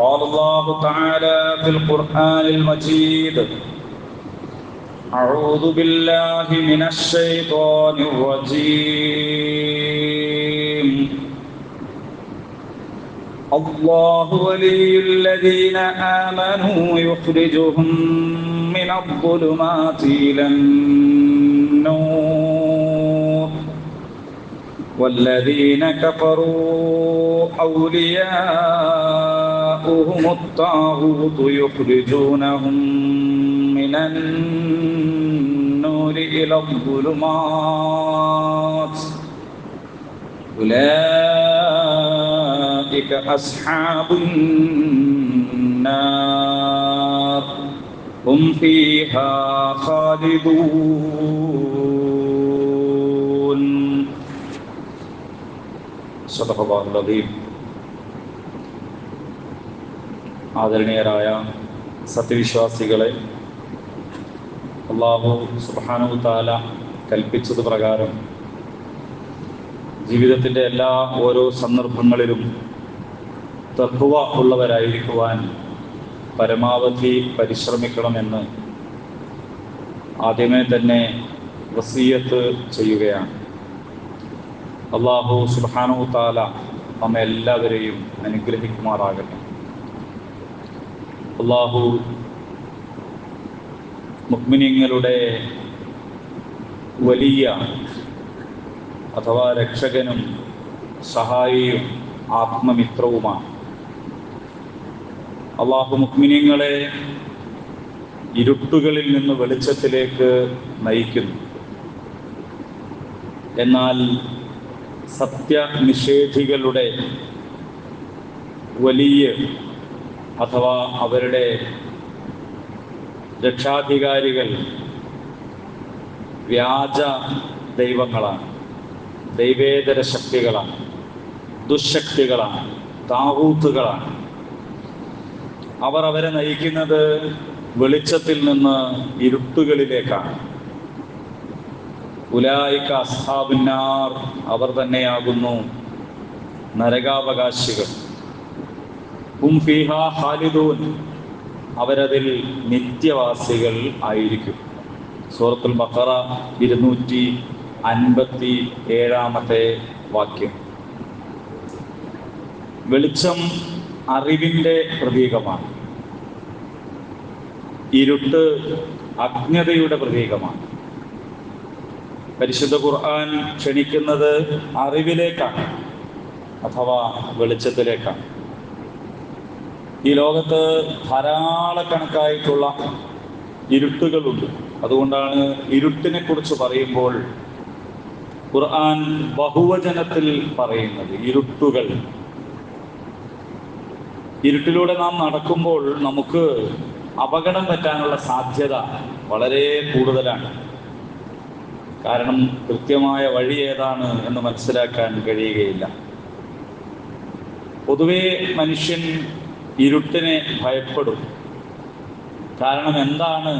قال الله تعالى في القرآن المجيد أعوذ بالله من الشيطان الرجيم. الله ولي الذين آمنوا يخرجهم من الظلمات إلى النور. والذين كفروا أولياؤهم الطاغوت يخرجونهم من النور إلى الظلمات. أولئك أصحاب النار. هم فيها خالدون. സദഹ ആദരണീയരായ സത്യവിശ്വാസികളെ അള്ളാഹു സുബാനു താല കൽപ്പിച്ചത് പ്രകാരം ജീവിതത്തിന്റെ എല്ലാ ഓരോ സന്ദർഭങ്ങളിലും തത്വ ഉള്ളവരായിരിക്കുവാൻ പരമാവധി പരിശ്രമിക്കണമെന്ന് ആദ്യമേ തന്നെ വസീയത്ത് ചെയ്യുകയാണ്. അള്ളാഹു സുബാനു താല നമ്മെ എല്ലാവരെയും അനുഗ്രഹിക്കുമാറാകട്ടെ. അള്ളാഹു മുക്മിനിങ്ങളുടെ വലിയ അഥവാ രക്ഷകനും സഹായിയും ആത്മമിത്രവുമാണ്. അള്ളാഹു മുക്മിനിങ്ങളെ ഇരുട്ടുകളിൽ നിന്ന് വെളിച്ചത്തിലേക്ക് നയിക്കുന്നു. എന്നാൽ സത്യനിഷേധികളുടെ വലിയ അഥവാ അവരുടെ രക്ഷാധികാരികൾ വ്യാജ ദൈവങ്ങളാണ് ദൈവേതര ശക്തികളാണ് ദുശക്തികളാണ് താവൂത്തുകളാണ്. അവർ അവരെ നയിക്കുന്നത് വെളിച്ചത്തിൽ നിന്ന് ഇരുട്ടുകളിലേക്കാണ്. അസ്ഹാബുന്നാർ. അവർ തന്നെയാകുന്നു നരകാവകാശികൾ. ഹും ഫീഹ ഖാലിദൂൻ. അവരതിൽ നിത്യവാസികൾ ആയിരിക്കും. സൂറത്തുൽ ബഖറ ഇരുന്നൂറ്റി അൻപത്തി ഏഴാമത്തെ വാക്യം. വെളിച്ചം അറിവിന്റെ പ്രതീകമാണ്. ഇരുട്ട് അജ്ഞതയുടെ പ്രതീകമാണ്. പരിശുദ്ധ ഖുർആൻ ക്ഷണിക്കുന്നത് അറിവിലേക്കാണ് അഥവാ വെളിച്ചത്തിലേക്കാണ്. ഈ ലോകത്ത് ധാരാളക്കണക്കായിട്ടുള്ള ഇരുട്ടുകളുണ്ട്. അതുകൊണ്ടാണ് ഇരുട്ടിനെ കുറിച്ച് പറയുമ്പോൾ ഖുർആൻ ബഹുവചനത്തിൽ പറയുന്നത് ഇരുട്ടുകൾ. ഇരുട്ടിലൂടെ നാം നടക്കുമ്പോൾ നമുക്ക് അപകടം പറ്റാനുള്ള സാധ്യത വളരെ കൂടുതലാണ്. കാരണം കൃത്യമായ വഴി ഏതാണ് എന്ന് മനസ്സിലാക്കാൻ കഴിയുകയില്ല. പൊതുവേ മനുഷ്യൻ ഇരുട്ടിനെ ഭയപ്പെടും. കാരണം എന്താണ്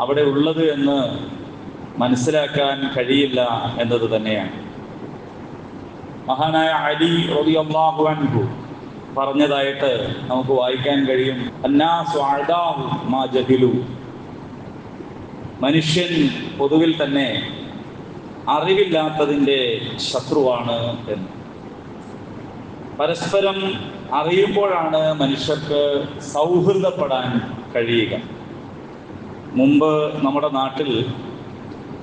അവിടെ ഉള്ളത് എന്ന് മനസ്സിലാക്കാൻ കഴിയില്ല എന്നത് തന്നെയാണ്. മഹാനായ അലി അൻഹു പറഞ്ഞതായിട്ട് നമുക്ക് വായിക്കാൻ കഴിയും. മാ ജഹിലു. മനുഷ്യൻ പൊതുവിൽ തന്നെ അറിവില്ലാത്തതിന്റെ ശത്രുവാണ് എന്ന്. പരസ്പരം അറിയുമ്പോഴാണ് മനുഷ്യർക്ക് സൗഹൃദപ്പെടാൻ കഴിയുക. മുമ്പ് നമ്മുടെ നാട്ടിൽ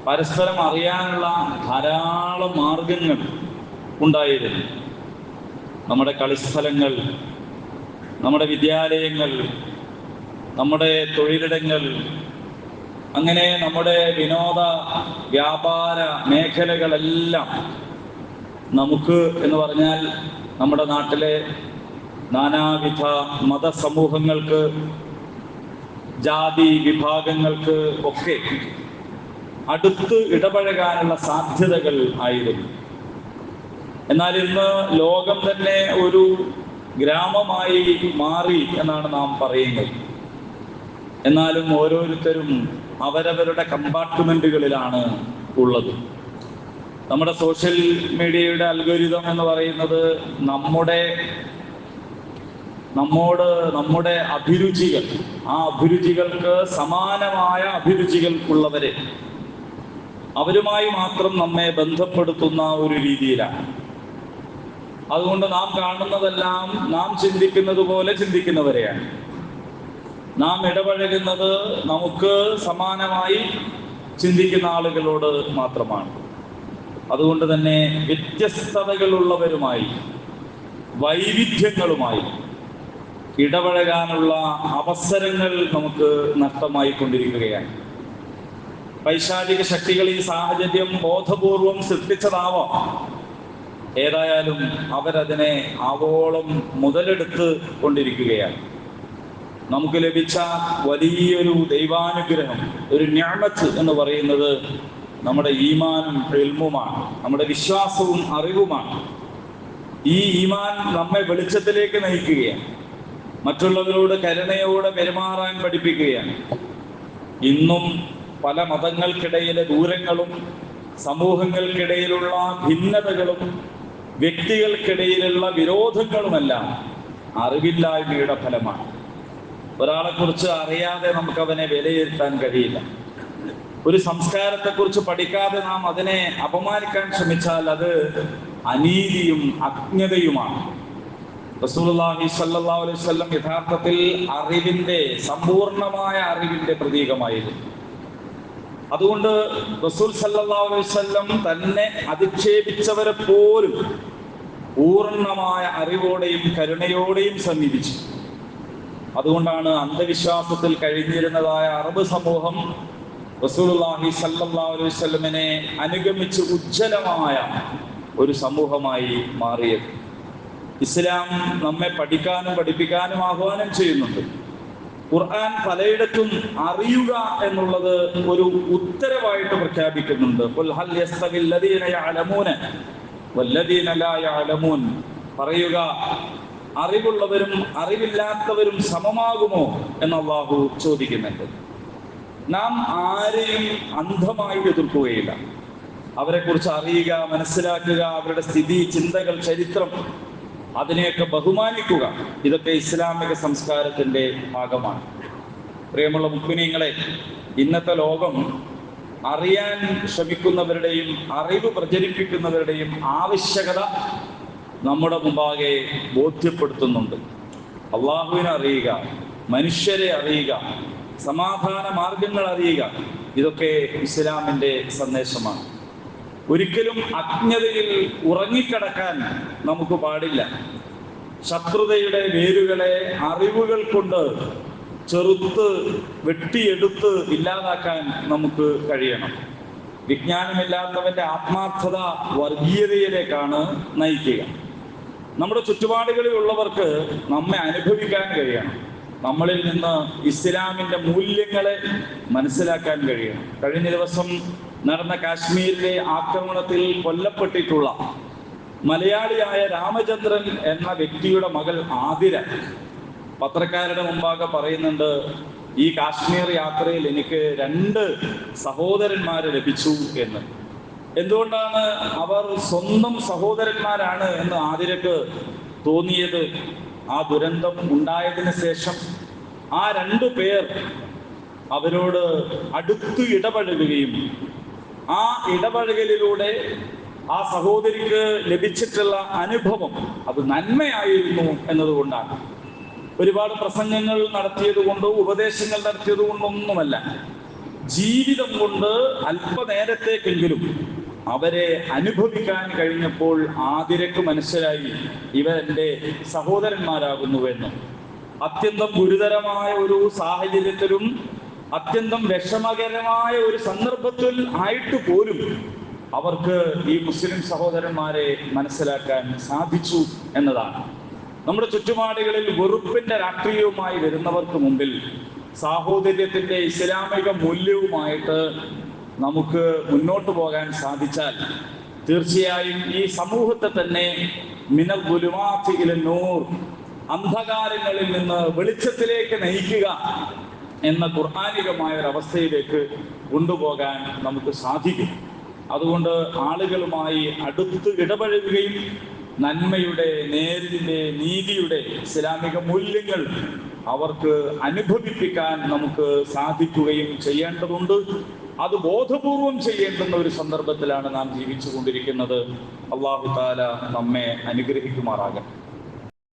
പരസ്പരം അറിയാനുള്ള ധാരാളം മാർഗങ്ങൾ ഉണ്ടായിരുന്നു. നമ്മുടെ കളിസ്ഥലങ്ങൾ നമ്മുടെ വിദ്യാലയങ്ങൾ നമ്മുടെ തൊഴിലിടങ്ങൾ അങ്ങനെ നമ്മുടെ വിനോദ വ്യാപാര മേഖലകളെല്ലാം നമുക്ക് എന്ന് പറഞ്ഞാൽ നമ്മുടെ നാട്ടിലെ നാനാവിധ മതസമൂഹങ്ങൾക്ക് ജാതി വിഭാഗങ്ങൾക്ക് ഒക്കെ അടുത്ത് ഇടപഴകാനുള്ള സാധ്യതകൾ ആയിരുന്നു. എന്നാൽ ഇന്ന് ലോകം തന്നെ ഒരു ഗ്രാമമായി മാറി എന്നാണ് നാം പറയുന്നത്. എന്നാലും ഓരോരുത്തരും അവരവരുടെ കമ്പാർട്ട്മെന്റുകളിലാണ് ഉള്ളത്. നമ്മുടെ സോഷ്യൽ മീഡിയയുടെ അൽഗോരിതം എന്ന് പറയുന്നത് നമ്മുടെ നമ്മോട് നമ്മുടെ അഭിരുചികൾ ആ അഭിരുചികൾക്ക് സമാനമായ അഭിരുചികൾക്കുള്ളവരെ അവരുമായി മാത്രം നമ്മെ ബന്ധപ്പെടുത്തുന്ന ഒരു രീതിയിലാണ്. അതുകൊണ്ട് നാം കാണുന്നതെല്ലാം നാം ചിന്തിക്കുന്നത് പോലെ ചിന്തിക്കുന്നവരെയാണ്. നാം ഇടപഴകുന്നത് നമുക്ക് സമാനമായി ചിന്തിക്കുന്ന ആളുകളോട് മാത്രമാണ്. അതുകൊണ്ട് തന്നെ വ്യത്യസ്തതകളുള്ളവരുമായി വൈവിധ്യങ്ങളുമായി ഇടപഴകാനുള്ള അവസരങ്ങൾ നമുക്ക് നഷ്ടമായി കൊണ്ടിരിക്കുകയാണ് പൈശാചിക ശക്തികൾ ഈ സാഹചര്യം ബോധപൂർവം സൃഷ്ടിച്ചതാവാം. ഏതായാലും അവരതിനെ ആവോളം മുതലെടുത്ത് കൊണ്ടിരിക്കുകയാണ്. നമുക്ക് ലഭിച്ച വലിയൊരു ദൈവാനുഗ്രഹം ഒരു ഞാമത്ത് എന്ന് പറയുന്നത് നമ്മുടെ ഈമാനും എൽമുമാണ് നമ്മുടെ വിശ്വാസവും അറിവുമാണ്. ഈ ഈമാൻ നമ്മെ വെളിച്ചത്തിലേക്ക് നയിക്കുകയാണ് മറ്റുള്ളവരോട് കരുണയോടെ പെരുമാറാൻ പഠിപ്പിക്കുകയാണ്. ഇന്നും പല മതങ്ങൾക്കിടയിലെ ദൂരങ്ങളും സമൂഹങ്ങൾക്കിടയിലുള്ള ഭിന്നതകളും വ്യക്തികൾക്കിടയിലുള്ള വിരോധങ്ങളുമെല്ലാം അറിവില്ലായ്മയുടെ ഫലമാണ്. ഒരാളെ കുറിച്ച് അറിയാതെ നമുക്ക് അവനെ വിലയിരുത്താൻ കഴിയില്ല. ഒരു സംസ്കാരത്തെ കുറിച്ച് പഠിക്കാതെ നാം അതിനെ അപമാനിക്കാൻ ശ്രമിച്ചാൽ അത് അനീതിയും അജ്ഞതയുമാണ്. വസല്ലം യഥാർത്ഥത്തിൽ അറിവിന്റെ സമ്പൂർണമായ അറിവിന്റെ പ്രതീകമായിരുന്നു. അതുകൊണ്ട് റസൂൽ സല്ലാ അലൈഹി വസല്ലം തന്നെ അധിക്ഷേപിച്ചവരെ പോലും പൂർണമായ അറിവോടെയും കരുണയോടെയും സമീപിച്ചു. അതുകൊണ്ടാണ് അന്ധവിശ്വാസത്തിൽ കഴിഞ്ഞിരുന്നതായ അറബ് സമൂഹം റസൂലുള്ളാഹി സല്ലല്ലാഹു അലൈഹി വസല്ലമനെ അനുഗമിച്ച് ഉജ്ജ്വലമായ ഒരു സമൂഹമായി മാറിയത്. ഇസ്ലാം നമ്മെ പഠിക്കാനും പഠിപ്പിക്കാനും ആഹ്വാനം ചെയ്യുന്നുണ്ട്. ഖുർആൻ പലയിടത്തും അറിയുക എന്നുള്ളത് ഒരു ഉത്തരവായിട്ട് പ്രഖ്യാപിക്കുന്നുണ്ട്. പറയുക അറിവുള്ളവരും അറിവില്ലാത്തവരും സമമാകുമോ എന്ന് അള്ളാഹു ചോദിക്കുന്നുണ്ട്. നാം ആരെയും അന്ധമായി എതിർക്കുകയില്ല. അവരെ കുറിച്ച് അറിയുക മനസ്സിലാക്കുക അവരുടെ സ്ഥിതി ചിന്തകൾ ചരിത്രം അതിനെയൊക്കെ ബഹുമാനിക്കുക ഇതൊക്കെ ഇസ്ലാമിക സംസ്കാരത്തിന്റെ ഭാഗമാണ്. പ്രിയമുള്ള മുക്കുനിങ്ങളെ ഇന്നത്തെ ലോകം അറിയാൻ ശ്രമിക്കുന്നവരുടെയും അറിവ് പ്രചരിപ്പിക്കുന്നവരുടെയും ആവശ്യകത നമ്മുടെ മുമ്പാകെ ബോധ്യപ്പെടുത്തുന്നുണ്ട്. അള്ളാഹുവിനെ അറിയുക മനുഷ്യരെ അറിയുക സമാധാന മാർഗങ്ങൾ അറിയുക ഇതൊക്കെ ഇസ്ലാമിന്റെ സന്ദേശമാണ്. ഒരിക്കലും അജ്ഞതയിൽ ഉറങ്ങിക്കിടക്കാൻ നമുക്ക് പാടില്ല. ശത്രുതയുടെ വേരുകളെ അറിവുകൾ കൊണ്ട് ചെറുത്ത് വെട്ടിയെടുത്ത് ഇല്ലാതാക്കാൻ നമുക്ക് കഴിയണം. വിജ്ഞാനമില്ലാത്തവന്റെ ആത്മാർത്ഥത വർഗീയതയിലേക്കാണ് നയിക്കുക. നമ്മുടെ ചുറ്റുപാടുകളിൽ ഉള്ളവർക്ക് നമ്മെ അനുഭവിക്കാൻ കഴിയണം. നമ്മളിൽ നിന്ന് ഇസ്ലാമിന്റെ മൂല്യങ്ങളെ മനസ്സിലാക്കാൻ കഴിയണം. കഴിഞ്ഞ ദിവസം നടന്ന കാശ്മീരിലെ ആക്രമണത്തിൽ കൊല്ലപ്പെട്ടിട്ടുള്ള മലയാളിയായ രാമചന്ദ്രൻ എന്ന വ്യക്തിയുടെ മകൾ ആതിര പത്രക്കാരുടെ മുമ്പാകെ പറയുന്നുണ്ട് ഈ കാശ്മീർ യാത്രയിൽ എനിക്ക് രണ്ട് സഹോദരന്മാരെ ലഭിച്ചു എന്ന്. എന്തുകൊണ്ടാണ് അവർ സ്വന്തം സഹോദരന്മാരാണ് എന്ന് ആതിരക്ക് തോന്നിയത്? ആ ദുരന്തം ഉണ്ടായതിന് ശേഷം ആ രണ്ടു പേർ അവരോട് അടുത്ത് ഇടപഴകുകയും ആ ഇടപഴകലിലൂടെ ആ സഹോദരിക്ക് ലഭിച്ചിട്ടുള്ള അനുഭവം അത് നന്മയായിരുന്നു എന്നതുകൊണ്ടാണ്. ഒരുപാട് പ്രസംഗങ്ങൾ നടത്തിയത് കൊണ്ടോ ഉപദേശങ്ങൾ നടത്തിയത് കൊണ്ടൊന്നുമല്ല ജീവിതം കൊണ്ട് അല്പനേരത്തേക്കെങ്കിലും അവരെ അനുഭവിക്കാൻ കഴിഞ്ഞപ്പോൾ ആതിരക്ക് മനസ്സിലായി ഇവരെന്റെ സഹോദരന്മാരാകുന്നുവെന്നും. അത്യന്തം ഗുരുതരമായ ഒരു സാഹചര്യത്തിലും അത്യന്തം വിഷമകരമായ ഒരു സന്ദർഭത്തിൽ ആയിട്ട് പോലും അവർക്ക് ഈ മുസ്ലിം സഹോദരന്മാരെ മനസ്സിലാക്കാൻ സാധിച്ചു എന്നതാണ്. നമ്മുടെ ചുറ്റുപാടുകളിൽ വെറുപ്പിന്റെ രാഷ്ട്രീയവുമായി വരുന്നവർക്ക് മുമ്പിൽ സാഹോദര്യത്തിന്റെ ഇസ്ലാമിക മൂല്യവുമായിട്ട് നമുക്ക് മുന്നോട്ട് പോകാൻ സാധിച്ചാൽ തീർച്ചയായും ഈ സമൂഹത്തെ തന്നെ മിനൽ ഗുലുമാത്തിയിലെ നൂർ അന്ധകാരങ്ങളിൽ നിന്ന് വെളിച്ചത്തിലേക്ക് നയിക്കുക എന്ന ഖുർആാനികമായ ഒരവസ്ഥയിലേക്ക് കൊണ്ടുപോകാൻ നമുക്ക് സാധിക്കും. അതുകൊണ്ട് ആളുകളുമായി അടുത്ത് ഇടപഴകുകയും നന്മയുടെ നേരിന്റെ നീതിയുടെ ഇസ്ലാമിക മൂല്യങ്ങൾ അവർക്ക് അനുഭവിപ്പിക്കാൻ നമുക്ക് സാധിക്കുകയും ചെയ്യേണ്ടതുണ്ട്. അത് ബോധപൂർവം ചെയ്യേണ്ടുന്ന ഒരു സന്ദർഭത്തിലാണ് നാം ജീവിച്ചു കൊണ്ടിരിക്കുന്നത് അള്ളാഹു താല നമ്മെ അനുഗ്രഹിക്കുമാറാകട്ടെ.